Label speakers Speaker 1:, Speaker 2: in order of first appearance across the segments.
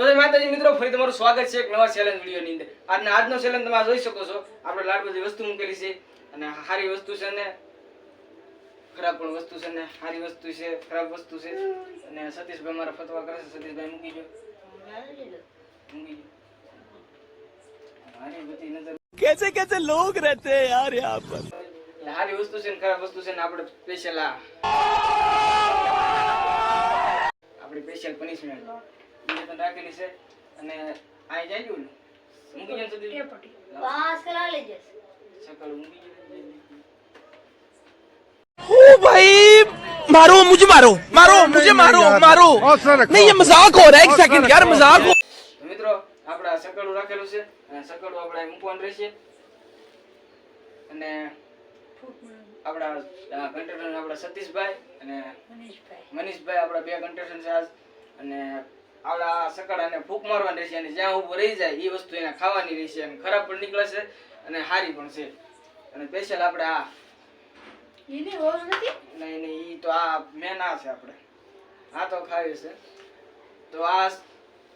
Speaker 1: તો માતાજી મિત્રો ફરી તમારું સ્વાગત છે એક નવા ચેલેન્જ વિડીયોની અંદર. આજના આજનો ચેલેન્જ તમે જોઈ શકો છો. આપણે લાડ બધી વસ્તુ મૂકેલી છે અને સારી વસ્તુ છે ને ખરાબ પણ વસ્તુ છે ને સારી વસ્તુ છે ખરાબ વસ્તુ છે. અને સતીશભાઈ મારા ફતવા કરે છે. સતીશભાઈ મૂકી જો મૂકી
Speaker 2: કેસે કેસે લોગ રહેતે હૈ યાર યહાં
Speaker 1: પર? હારી વસ્તુ છે ને ખરાબ વસ્તુ છે ને આપણે સ્પેશિયલ આ. આપણી સ્પેશિયલ પનિશમેન્ટ એ પણ રાખેલી છે અને આ જાય ગયું ને મૂકી જાય સુધી
Speaker 3: पास करा लीजिए
Speaker 1: સકાળ મૂકી જાય
Speaker 2: ओ भाई मारो मुझे मारो मारो मुझे मारो मारो नहीं ये मजाक हो रहा है एक सेकंड यार मजाक हो
Speaker 1: તો મિત્રો આપણે આ સકડું રાખેલું છે અને સકડું આપણે અહીં મૂકવાનું રહેશે અને આપણા કન્ટેસ્ટન્ટ આપણા સતીશભાઈ અને મનીષભાઈ આપણા બે કન્ટેસ્ટન્ટ છે આજ અને આવડા સકડાને ફૂંક મારવાની રહેશે અને જ્યાં ઊભું રહી જાય એ વસ્તુ એને ખાવાની રહેશે અને ખરાબ પણ નીકળે છે અને સારી પણ છે. અને સ્પેશિયલ આપણે આ
Speaker 3: એની હોલ નથી?
Speaker 1: નહીં નહીં એ તો આ મેન છે આપણે. આ તો ખાવી છે. તો આ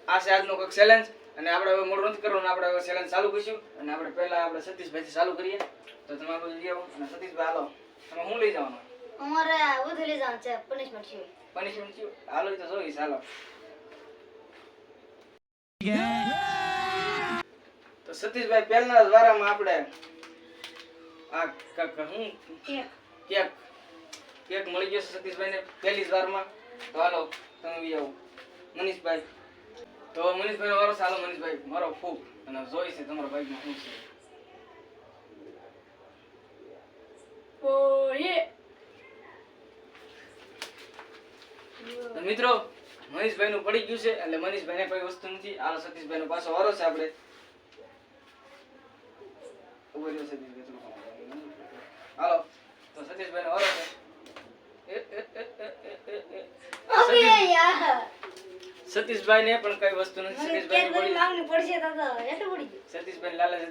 Speaker 1: આ છે આજનો કંઈક ચેલેન્જ અને આપણે હવે મોડું નથી કરવાનું આપણે હવે ચેલેન્જ ચાલુ કરીશું. અને આપણે પહેલા આપણે સતીશભાઈથી ચાલુ કરીએ. તો તમે બધું લઈ આવો અને સતીશભાઈ હાલો. તમે શું લઈ જવાનું?
Speaker 3: અમારે બધું લઈ જવાનું છે પનિશમેન્ટ છે.
Speaker 1: પનિશમેન્ટ છે હાલો તો જોઈશ હાલો. તો સતીશભાઈ પહેલા જ આપણે આ કાકા હું? કેક કેક મળી ગયો સતીશભાઈને પહેલી જ તો હાલો તમે બી આવો. મનીષભાઈ. તો મનીષભાઈ વારો ચાલો મનીષભાઈ મારો ફૂગ. અને જોઈ છે તમારા બાઈકમાં શું છે. મિત્રો મનીષભાઈ નું પડી ગયું છે એટલે મનીષભાઈ ને કોઈ વસ્તુ નથી. આ સતીશભાઈ નો પાછો વારો છે આપણે. હાલો. તો સતીશભાઈ નો વારો છે. સતીશભાઈ ને પણ કઈ વસ્તુ નથી. સતીશભાઈ
Speaker 3: પડશે
Speaker 1: સતીશભાઈ લાલચ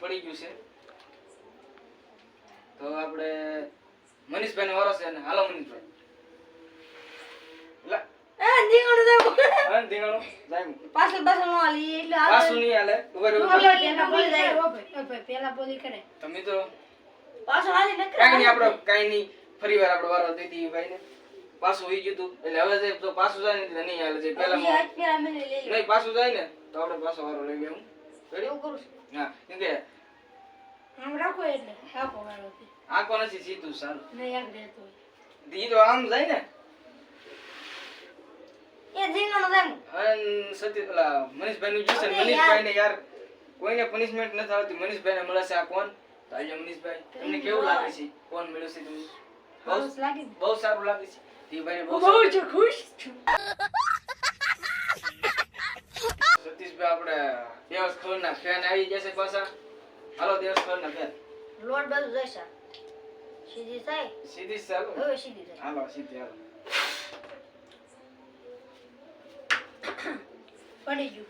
Speaker 1: પડી ગયું છે. તો આપણે મનીષભાઈ વારો છે હાલો મનીષભાઈ. ફરી વાર આપણે વારો દઈ દઈએ ભાઈને. પાછું હોઈ ગયું તું. એટલે હવે જે તો પાછું જાય ને નહીં હાલે જે
Speaker 3: પેલા મેં. લઈ લે.
Speaker 1: નહીં પાછું જાય ને તો આપણે પાછો વારો લઈ Ready?
Speaker 3: એવું કરું છું?
Speaker 1: હા કેમ કે
Speaker 3: આમ રાખો એટલે રાખો વાળો
Speaker 1: આંખો નથી સીધું સારું.
Speaker 3: નહીં
Speaker 1: તો આમ જાય ને.
Speaker 3: એ દીકણું એમ
Speaker 1: અન સતી પેલા મનીષભાઈ નું જોશે મનીષભાઈ ને યાર કોઈને પનિશમેન્ટ નથી આવતી. મનીષભાઈ ને મળે છે આ કોણ? તો આજે મનીષભાઈ. તમને કેવું લાગે છે? કોણ મળ્યું છે તમને? બહુ
Speaker 3: લાગે
Speaker 1: બહુ સારું લાગે છે. એ બહુ
Speaker 3: બહુ જ ખુશ છું.
Speaker 1: સતીશભાઈ આપણે દેવસ ખબર ના ફેન આવી જશે પાછા. હાલો દેવસ ખબર ના ફેન
Speaker 3: લોડ બધું જશે સીધી સાહેબ?
Speaker 1: સીધી સાહેબ.
Speaker 3: હવે સીધી
Speaker 1: હાલો સીધી હાલો.
Speaker 3: પડી ગયું.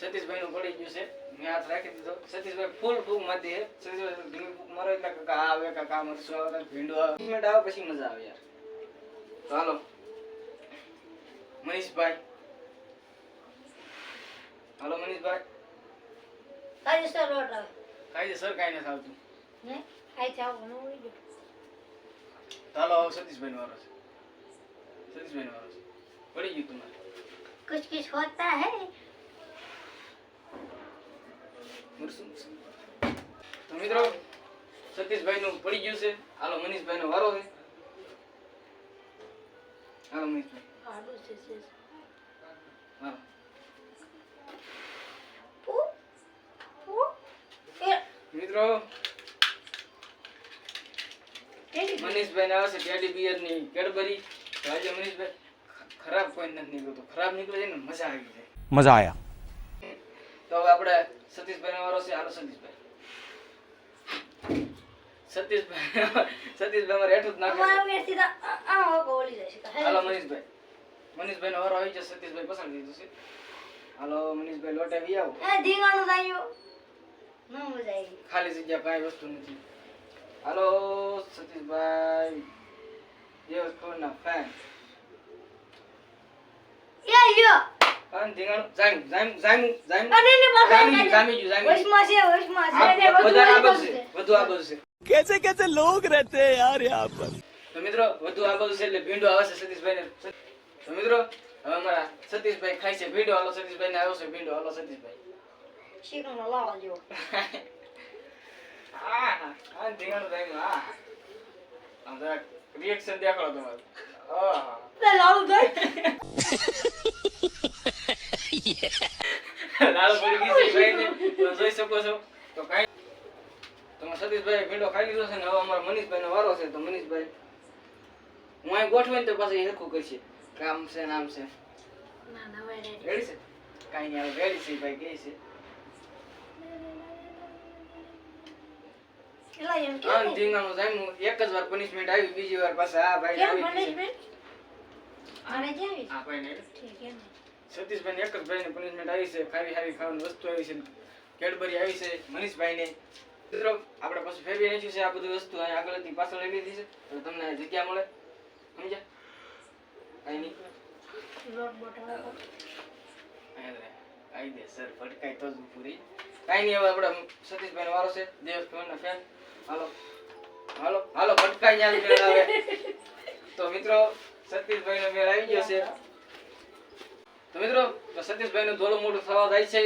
Speaker 1: સતીશભાઈ નું પડી ગયું છે. મેં હાથ રાખી દીધો. સતીશભાઈ ફૂલ ફૂક હે સતીશભાઈ ધીમી ફૂક મારો એટલે કાકા આવે કાકા આ મરચું આવે ભીંડો આવે. મિનિટ આવે પછી મજા આવે યાર. ચાલો મનીષભાઈ. હાલો મનીષભાઈ.
Speaker 3: કાજે સર લોટ આવે.
Speaker 1: કાંઈ સર કાંઈ નથી આવતું.
Speaker 3: ને? આઈ થાવ નો
Speaker 1: હાલો હવે સતીશભાઈ નો વારો છે. સતીશભાઈ નો વારો છે. પડી ગયું તમારે.
Speaker 3: कुछ कुछ होता है
Speaker 1: મરચું તો મિત્રો સતીશભાઈ નું પડી ગયું છે હાલો મનીષભાઈ નો વારો છે હાલો મનીષભાઈ
Speaker 3: આડું છે છે
Speaker 1: હાલો
Speaker 3: ઓ ઓ એ
Speaker 1: મિત્રો
Speaker 3: કેડી
Speaker 1: મનીષભાઈ ને આવે છે ટેડી બિયર ની કેડબરી તો આજે મનીષભાઈ ખ- ખરાબ કોઈ નીકળ્યું હતું ખરાબ નીકળે ને મજા આવી જાય.
Speaker 2: મજા આયા.
Speaker 1: તો હવે આપણે સતીશભાઈ વારો છે. હાલો સતીશભાઈ. પસંદ હાલો મનીષભાઈ લોટે ખાલી જગ્યા કાંઈ વસ્તુ નથી. હાલો સતીશભાઈ. દેવ ના ફેન
Speaker 3: યો
Speaker 1: કાન ધીંગાણું. જામ જામ જામ જામ
Speaker 3: અને ને બસ
Speaker 1: જામી જામી જામી
Speaker 3: વશમાં છે વશમાં છે. બધું આ
Speaker 1: છે
Speaker 3: બધું
Speaker 1: આ
Speaker 3: છે.
Speaker 2: કેસે કેસે લોગ રહેતે હે યાર યહાં પર?
Speaker 1: તો મિત્રો વધુ આ છે એટલે ભીંડો આવે છે સતીશભાઈ ને તો મિત્રો હવે અમારા સતીશભાઈ ખાય છે ભીંડો. હાલો સતીશભાઈ ને આવ્યો છે ભીંડો. હાલો સતીશભાઈ.
Speaker 3: શીખનો લાવા જો
Speaker 1: આ આ ધીંગાણું જામ આ. આમ જરાક રિએક્શન દેખાડો તમારું.
Speaker 3: ઓહ લાવું જાય
Speaker 1: લાલ પડી ગઈ છે ભાઈને તો જોઈ શકો છો. તો કાંઈ તમે સતીશભાઈ ભીંડો ખાઈ લીધો છે ને હવે અમારા મનીષભાઈ વારો છે તો મનીષભાઈ હું અહીં ગોઠવીને તો પાછું હરખું કરશે. કામ છે નામ છે.
Speaker 3: રેડી
Speaker 1: છે? કાંઈ નહીં હવે રેડી છે ભાઈ કે છે. આમ
Speaker 3: કેમ
Speaker 1: જામ્યું એક જ વાર પનિશમેન્ટ આવી બીજી વાર પાછા આ ભાઈ આવી
Speaker 3: ઠીક એમ
Speaker 1: સતીશભાઈ એક જ ભાઈને પનિશમેન્ટ આવી છે ખારી ખારી ખાવાની વસ્તુ આવી છે, કેડબરી આવી છે, મનીષભાઈને. મિત્રો, આપણે પછી ફેરવી નાખ્યું છે આ બધી વસ્તુ, અહીં આગળથી પાછળ લઈ લીધી છે તો તમને જગ્યા મળે. સમજ્યા? આવી દે, સર, ભટકાય પૂરી. કાંઈ નહીં, હવે આપણે સતીશભાઈનો વારો છે દેવ ફેનના ફેન હાલો હાલો હાલો ભટકાઈ તો મિત્રો, સતીશભાઈનો મેળ આવી ગયો છે. તો મિત્રો સતીશભાઈ નું થોડું મોટું થવા જાય છે.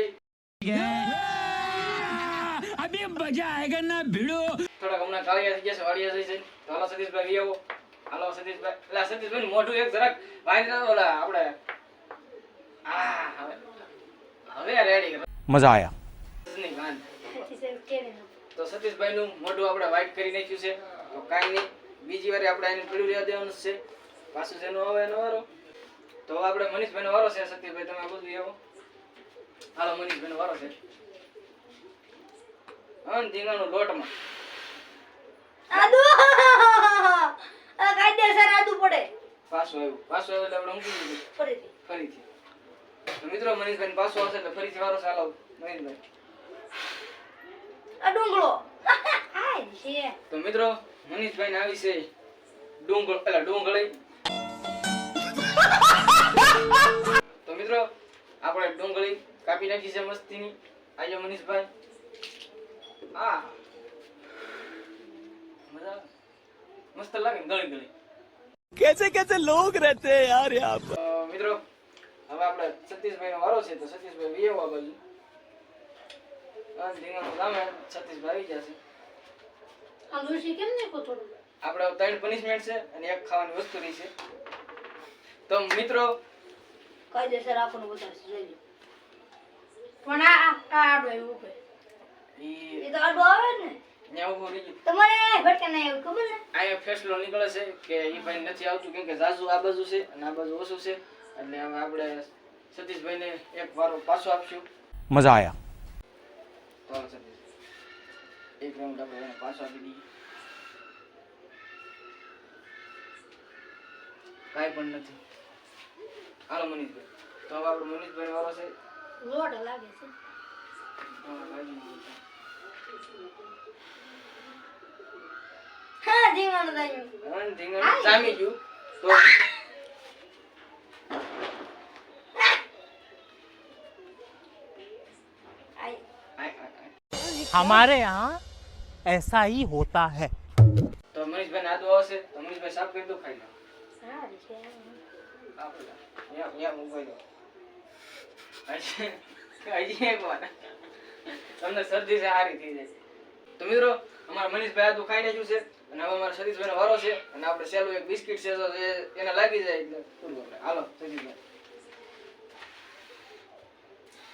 Speaker 2: અભી મજા આયેગા ના ભીડો?
Speaker 1: થોડાક હમણાં કાળિયા થઈ જશે વાળિયા થઈ છે. તો હાલો સતીશભાઈ આવો. હાલો સતીશભાઈ. એટલે સતીશભાઈ મોઢું એક જરાક વાંચી ઓલા આપણે હવે રેડી
Speaker 3: મજા આયા.
Speaker 1: તો સતીશભાઈ નું મોઢું આપણે વાઈટ કરી નાખ્યું છે. તો કાંઈ નહીં. બીજી વાર આપણે એને પીળું રહેવા દેવાનું છે. પાછું જેનો આવે એનો વારો તો આપણે મનીષભાઈ વારો છે સત્યભાઈ તમે બધું આવો. હાલો મનીષભાઈ વારો છે. અન ધીંગાણું લોટમાં.
Speaker 3: આદુ! આ કાયદેસર આદુ પડે.
Speaker 1: પાછો આવ્યો. પાછો આવ્યો એટલે આપણે મૂકી દીધું
Speaker 3: ફરીથી.
Speaker 1: ફરીથી. તો મિત્રો મનીષભાઈ પાછો આવશે એટલે ફરીથી વારો ચાલો. મનીષભાઈ.
Speaker 3: આ ડુંગળો.
Speaker 1: તો મિત્રો મનીષભાઈ ને આવી છે ડુંગળ પેલા ડુંગળી. મિત્રો આપણે ડુંગળી કાપી નાખી છે મસ્તીની. આજે મનીષભાઈ. હા. મસ્ત લાગે ગળી ગળી.
Speaker 2: કેસે કેસે લોગ રહેતે યાર યહાં
Speaker 1: પર મિત્રો હવે આપણે સતીશભાઈ નો વારો છે તો સતીશભાઈ વીએ આ બાજુ જશે આપણે ત્રણ પનિશમેન્ટ છે અને એક ખાવાની વસ્તુ રહી છે. તો મિત્રો
Speaker 3: કાયદેસર આપણને બતાવશે જોઈ પણ આ આ આડો એવું કે એ તો આડો આવે ને.
Speaker 1: નેવું
Speaker 3: તમારે ખબર ને
Speaker 1: આ ફેસલો નીકળે છે કે એ ભાઈ નથી આવતું કેમ કે જાજુ આ બાજુ છે અને આ બાજુ ઓછું છે. એટલે હવે આપણે સતીશભાઈને એક વારો પાછો આપશું.
Speaker 2: મજા આયા.
Speaker 1: તો સતીશ એક આપણે પાછો આપી દઈએ. કાંઈ પણ નથી. હાલો મનીષભાઈ તો હવે આપણે મનીષભાઈ વારો છે
Speaker 3: લોટ લાગે છે
Speaker 1: હા, ભાઈ બોલતા.
Speaker 3: હા જીવાનું દાયું
Speaker 1: હા, ધીંગાણું જામી ગયું તો
Speaker 3: આઈ
Speaker 1: આય, આય, આય.
Speaker 2: हमारे यहाँ ऐसा ही होता है
Speaker 1: તો મનીષભાઈ આદુ આવશે તો મનીષભાઈ સાફ કરી દો ખાઈ લો
Speaker 3: હા છે
Speaker 1: આપણે યા યા મુંબઈ દો હજી એક વાર તમને શરદી છે હારી થઈ જાય તો મિત્રો અમારા મનીષભાઈ આદુ ખાઈ નાખ્યું છે. અને હવે અમારા સતીશભાઈનો વારો છે. અને આપણે સેલું એક બિસ્કિટ છે તો એને લાગી જાય એટલે પૂરું આપણે. હાલો સતીશભાઈ.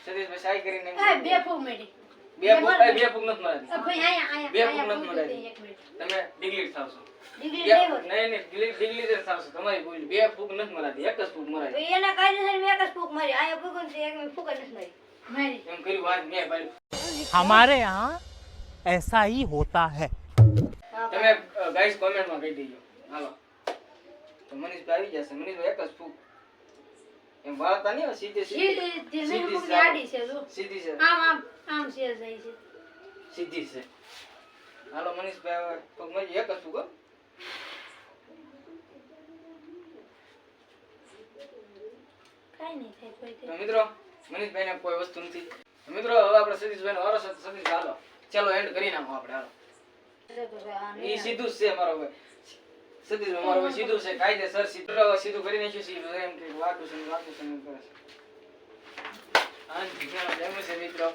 Speaker 1: સતીશભાઈ સાઈ કરીને
Speaker 3: બે મેડી
Speaker 1: बिया पुग
Speaker 3: ए
Speaker 1: बिया
Speaker 3: पुग्नत
Speaker 1: मलाई अब यहाँ आया बिया पुग्नत मलाई तमे डिग्रीट थासु डिग्री नै नै डिग्री डिग्री
Speaker 3: देर
Speaker 1: थासु
Speaker 3: तमाई बुझ बिया पुग्नत मलाई एकस पुग मरै एना काई जसर मे एकस पुग मरै। आया पुगन
Speaker 1: से एक मे पुगनस नै
Speaker 2: हमारे यहाँ ऐसा ही होता है।
Speaker 3: मनीष भाई मनीष
Speaker 1: भाई का
Speaker 3: આમ છે જાય છે.
Speaker 1: સીધી છે. હાલો મનીષભાઈ મળી એક જ ફૂક હો. તો મિત્રો મનીષભાઈને કોઈ વસ્તુ નથી. મિત્રો હવે આપણે સતીશભાઈનો વારો છે તો હાલો. ચાલો એન્ડ કરી નાખો આપણે હાલો. એ સીધું છે મારો ભાઈ. સતીશભાઈ મારો સીધું છે. કાયદેસર સીધું. સીધું કરી નાખ્યું સીધું એમ કે છે વાતું છે એમ કરે છે. મિત્રો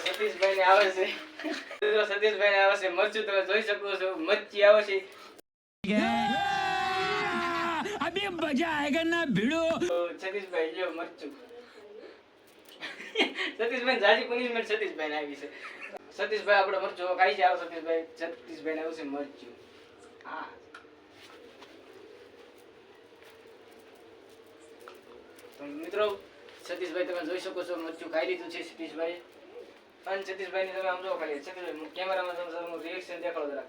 Speaker 1: સતીશભાઈ ને સતીશભાઈ આવી છે સતીશભાઈ આપણે મરચું કાઈ છે સતીશભાઈ સતીશભાઈ આવશે મરચું મિત્રો સતીશભાઈ તમે જોઈ શકો છો મરચું ખાઈ લીધું છે સતીશભાઈ. અને સતીશભાઈ તમે આમ જો ખાલી સતીશભાઈ કેમેરામાં તમે તમારું રિએક્શન દેખાડો જરા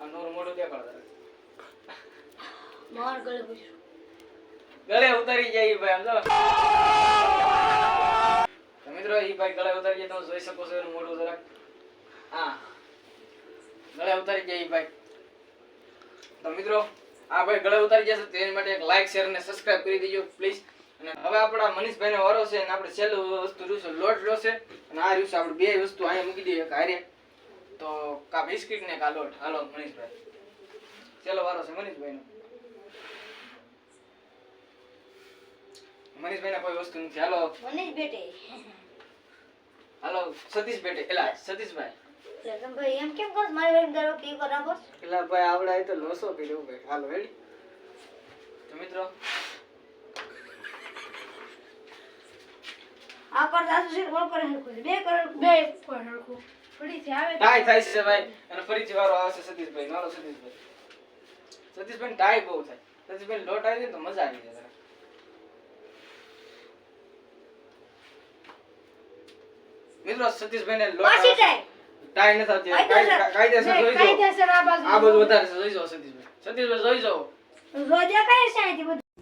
Speaker 1: આમ નોરું મોઢું દેખાડો જરા
Speaker 3: માર ગળે પૂછ્યું
Speaker 1: ગળે ઉતારી જાય ભાઈ આમ જો. મિત્રો એ ભાઈ ગળે ઉતારી જાય તમે જોઈ શકો છો એનું મોઢું જરાક. હા. ગળે ઉતારી જાય એ ભાઈ. તો મિત્રો આ ભાઈ ગળે ઉતારી જશે તો એની માટે એક લાઈક શેર અને સબસ્ક્રાઇબ કરી દેજો પ્લીઝ અને હવે આપણા મનીષભાઈ નો વારો છે અને આપણે છેલ્લું વસ્તુ જોશું લોટ છે. અને આ દિવસે આપણે બે વસ્તુ અહીંયા મૂકી દઈએ હારે. તો કા બિસ્કિટ ને કા લોટ? હાલો મનીષભાઈ. છેલ્લો વારો છે મનીષભાઈ નો મનીષભાઈ કોઈ વસ્તુ નથી. હાલો.
Speaker 3: મનીષ બેટે.
Speaker 1: હાલો સતીશ બેટે. એલા સતીશભાઈ.
Speaker 3: ભાઈ એમ કેમ કહો? મારી દર વખતે ઈ કરો
Speaker 1: એલા ભાઈ આવડા તો લોસો કર્યો ભાઈ. હાલો રેડી તો મિત્રો
Speaker 3: આ પર છે કોલ કરે હરખું બે કરે બે
Speaker 1: કોઈ ભાઈ. જોઈ જાઓ.
Speaker 3: કાયદેસર આ બાજુ
Speaker 1: આ
Speaker 3: બાજુ કઈ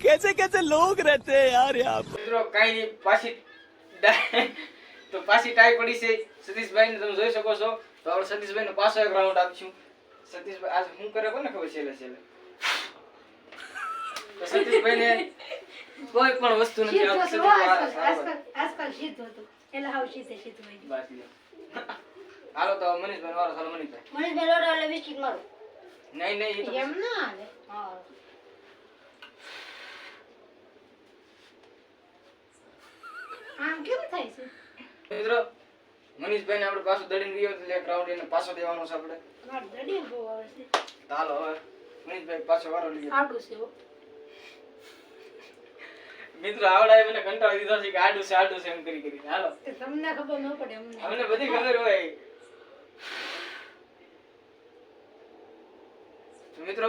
Speaker 2: કેસે કેસે લોગ રહેતે યાર યાર
Speaker 1: મિત્રો કાઈ પાછી તો પાછી ટાઈ પડી છે. સતીશભાઈ ને તમે જોઈ શકો છો. તો આપણે સતીશભાઈ નો પાછો એક રાઉન્ડ આપીશું. સતીશભાઈ આજ હું કરે કોને ખબર છેલ્લે છેલ્લે? તો સતીશભાઈ ને કોઈ પણ વસ્તુ નથી આવતી
Speaker 3: આજકાલ શીત હતું એટલે હાવ શીતે શીત હોય.
Speaker 1: બસ હાલો તો મનીષભાઈ વારો ચાલો મનીષભાઈ.
Speaker 3: મનીષભાઈ લોડો એટલે બિસ્કિટ મારો.
Speaker 1: નહીં નહીં
Speaker 3: એમ ના હા આમ કેમ થાય છે.
Speaker 1: મિત્રો મનીષભાઈ ને આપણે પાછો દડીને ગયો એટલે ક્રાઉડ એને પાછો દેવાનો છે આપણે.
Speaker 3: માર દડી બહુ આવે છે.
Speaker 1: ચાલો હવે મનીષભાઈ પાછો વારો લઈએ
Speaker 3: આડું છે
Speaker 1: મિત્રો આવડાય મને કંટાળી દીધો છે કે આડું છે આડું છે એમ કરી કરી હાલો.
Speaker 3: તમને ખબર ન પડે અમને.
Speaker 1: અમને બધી ખબર હોય. મિત્રો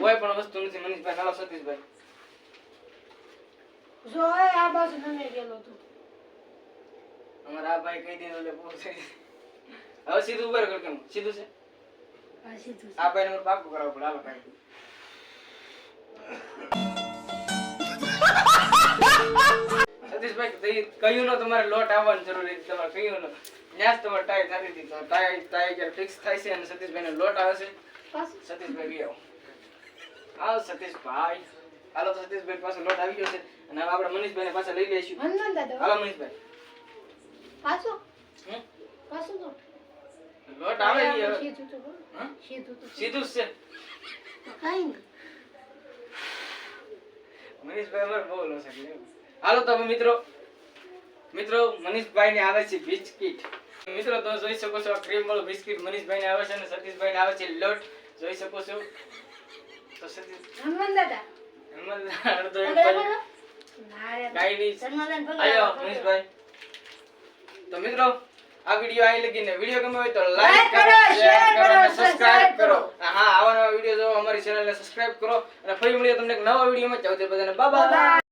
Speaker 1: કોઈ પણ વસ્તુ નથી. મનીષભાઈ હાલો સતીશભાઈ.
Speaker 3: જો આ બાજુ તમે ગયેલો તું
Speaker 1: અમારા આ ભાઈ કહી દીધું એટલે પૂરું થઈ હવે સીધું ઉપર કર કેમ સીધું છે?
Speaker 3: આ
Speaker 1: ભાઈ મારે પાકું કરાવવું પડે. હાલો ભાઈ. સતીશભાઈ કહ્યું ન તમારે લોટ આવવાની જરૂર તમારે કહ્યું ન ત્યાં જ તમારે ટાઈ થતી દીધો ટાઈ ટાઈ જ્યારે ફિક્સ થાય છે અને સતીશભાઈને લોટ આવે છે સતીશભાઈ બી આવો. આવો સતીશભાઈ. હાલો તો સતીશભાઈ પાસે લોટ આવી ગયો છે. અને હવે આપણે મનીષભાઈને પાસે લઈ લઈશું. હાલો મનીષભાઈ.
Speaker 3: પાછું? પાછું તો.
Speaker 1: લોટ આવે ઈ
Speaker 3: સીધું તો સીધું તો.
Speaker 1: સીધું જ છે.
Speaker 3: કાંઈ
Speaker 1: મનીષભાઈ અમારે બહુ છે હાલો તમે મિત્રો. મિત્રો મનીષભાઈ ને આવે છે બિસ્કિટ. મિત્રો તમે જોઈ શકો છો ક્રીમ વાળું બિસ્કિટ મનીષભાઈ ને આવે છે અને સતીશભાઈ ને આવે છે લોટ. જોઈ શકો છો. તો સતીશ
Speaker 3: હનુમાન દાદા.
Speaker 1: એમાં અડધો એક કાંઈ નહીં.
Speaker 3: હનુમાન
Speaker 1: આયો મનીષભાઈ. તો મિત્રો આ વીડિયો આવી લગીને વીડિયો ગમ્યો હોય તો લાઈક
Speaker 3: કરો,
Speaker 1: શેર કરો અને સબસ્ક્રાઇબ કરો. હા આવા નવા વીડિયો જોવા અમારી ચેનલને સબસ્ક્રાઇબ કરો અને ફરી મળીએ તમને એક નવા વિડીયોમાં તે બધાને બાય બાય.